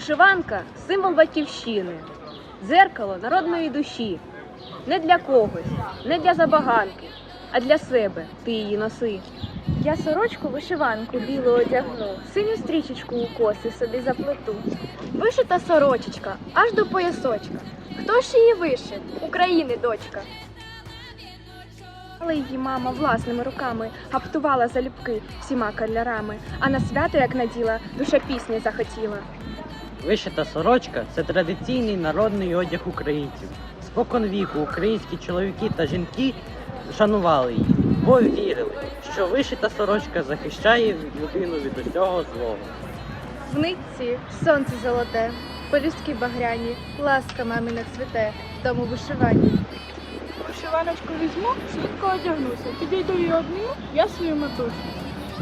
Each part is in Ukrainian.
Вишиванка символ батьківщини, дзеркало народної душі. Не для когось, не для забаганки, а для себе ти її носи. Я сорочку вишиванку білу одягну, синю стрічечку у коси собі заплету. Вишита сорочечка аж до поясочка. Хто ж її вишив? України дочка. Але її мама власними руками гаптувала залюбки всіма кольорами, а на свято, як наділа, душа пісні захотіла. Вишита сорочка це традиційний народний одяг українців. Спокон віку українські чоловіки та жінки шанували її, бо вірили, що вишита сорочка захищає людину від усього злого. В нитці сонце золоте, полюстки багряні, ласка мамина цвіте, в тому вишиванні. Вишиваночку візьму, швидко одягнуся. Підійду і обніму я свою матусю.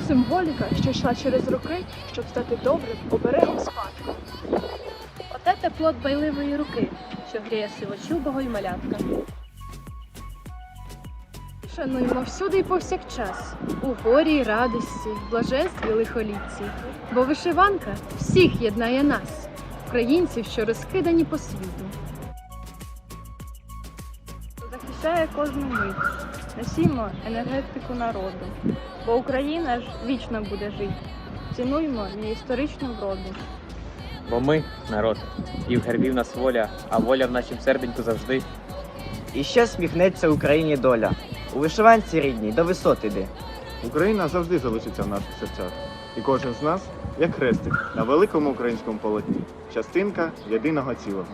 Символіка, що йшла через роки, щоб стати добрим оберегом спадку. Оте тепло дбайливої руки, що гріє сивочубого й малятка. Шануймо всюди і повсякчас, у горі й радості, в блаженстві лихолітці. Бо вишиванка всіх єднає нас, українців, що розкидані по світу. Захищає кожну мить. Носімо енергетику народу, бо Україна ж вічно буде жити. Цінуймо її історичну вроду. Бо ми народ, і в гербі в нас воля, а воля в нашім серденьку завжди. І ще сміхнеться Україні доля. У вишиванці рідній до висот іди. Україна завжди залишиться в наших серцях. І кожен з нас, як хрестик, на великому українському полотні, частинка єдиного цілого.